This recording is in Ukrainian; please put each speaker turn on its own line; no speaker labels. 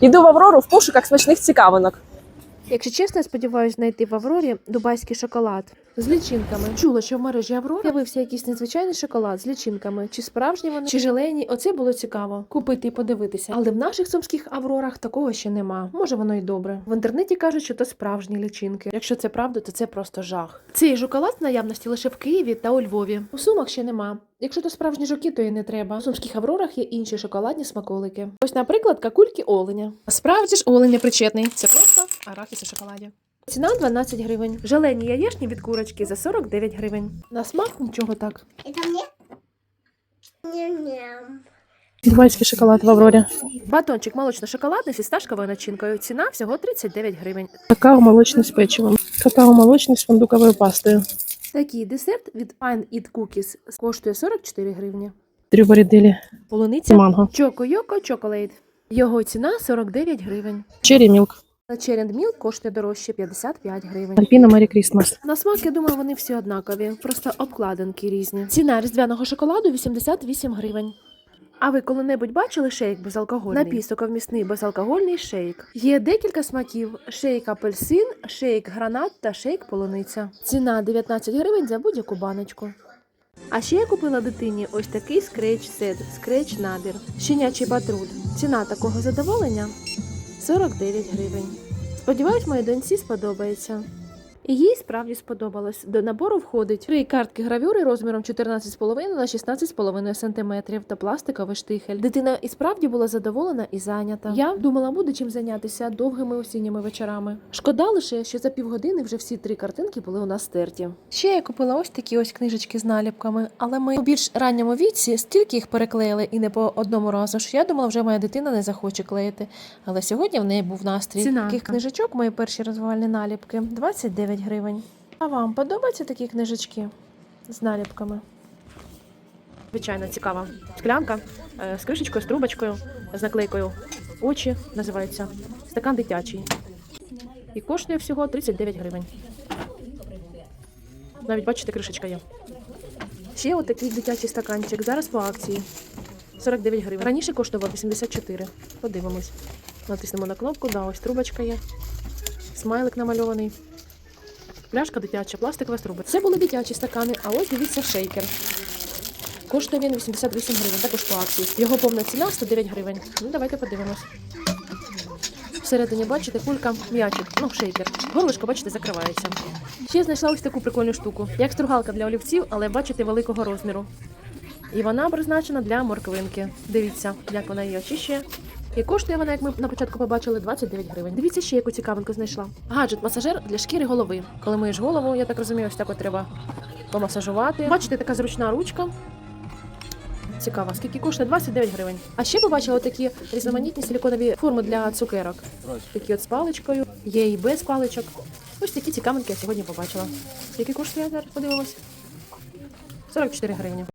Іду в Аврору в пошуках смачних цікавинок.
Якщо чесно, я сподіваюся знайти в Аврорі дубайський шоколад з лічинками. Чула, що в мережі Аврора з'явився якийсь незвичайний шоколад з лічинками. Чи справжні вони, чи желені. Оце було цікаво. Купити і подивитися. Але в наших сумських Аврорах такого ще нема. Може, воно й добре. В інтернеті кажуть, що то справжні лічинки. Якщо це правда, то це просто жах. Цей шоколад в наявності лише в Києві та у Львові. У сумах ще нема. Якщо то справжні жуки, то і не треба. У сумських аврорах є інші шоколадні смаколики. Ось, наприклад, какульки оленя. Справді ж олень не причетний. Це просто арахіс у шоколаді. Ціна 12 гривень. Желені яєчні від курочки за 49 гривень. На смак нічого так.
Ням-ням.
Дубайський шоколад в Аврорі.
Батончик молочно-шоколадний зі сташковою начинкою. Ціна всього 39 гривень.
Какао молочний з печивом. Какао молочний з фундуковою пастою.
Такий десерт від Fine Eat Cookies коштує 44 гривні.
Трюборідилі.
Полуниця
Манго.
Yoko Chocolate. Його ціна 49 гривень.
Черрі мілк.
Черенд Milk коштує дорожче 55 гривень.
Альпіна Мері Крісмас.
На смак, я думаю, вони всі однакові, просто обкладинки різні. Ціна різдвяного шоколаду 88 гривень. А ви коли-небудь бачили шейк безалкогольний? Напій соковмісний безалкогольний шейк. Є декілька смаків: шейк апельсин, шейк гранат та шейк полуниця. Ціна 19 гривень за будь-яку баночку. А ще я купила дитині ось такий скреч сет, скреч набір, щенячий патруль. Ціна такого задоволення 49 гривень. Сподіваюсь, моїй доньці сподобається. І їй справді сподобалось. До набору входить три картки гравюри розміром 14,5 на 16,5 см та пластиковий штихель. Дитина і справді була задоволена і зайнята. Я думала, буде чим зайнятися довгими осінніми вечорами. Шкода лише, що за півгодини вже всі три картинки були у нас стерті. Ще я купила ось такі ось книжечки з наліпками, але ми у більш ранньому віці стільки їх переклеїли і не по одному разу, що я думала, вже моя дитина не захоче клеїти. Але сьогодні в неї був настрій. Ціна. Таких книжечок, мої перші розвивальні наліпки 29 гривень. А вам подобаються такі книжечки з наліпками? Звичайно, цікава. Склянка е, з кришечкою, з трубочкою, з наклейкою. Очі називається. Стакан дитячий. І коштує всього 39 гривень. Навіть бачите, кришечка є. Ще отакий дитячий стаканчик. Зараз по акції. 49 гривень. Раніше коштував 84. Подивимось. Натиснемо на кнопку, да, ось трубочка є. Смайлик намальований. Пляшка дитяча, пластикова з труби. Це були дитячі стакани, а ось дивіться шейкер. Коштує він 88 гривень, також по акції. Його повна ціна 109 гривень. Ну, давайте подивимось. Всередині, бачите, кулька м'ячик, ну, шейкер. Горлишко, бачите, закривається. Ще знайшла ось таку прикольну штуку. Як стругалка для олівців, але бачите, великого розміру. І вона призначена для морквинки. Дивіться, як вона її очищує. І коштує вона, як ми на початку побачили, 29 гривень. Дивіться, ще яку цікавинку знайшла. Гаджет-масажер для шкіри голови. Коли миєш голову, я так розумію, ось так от треба помасажувати. Бачите, така зручна ручка. Цікаво, скільки коштує 29 гривень. А ще побачила такі різноманітні силіконові форми для цукерок. Такі от з паличкою, є і без паличок. Ось такі цікавинки я сьогодні побачила. Скільки коштує зараз? Подивимось. 44 гривні.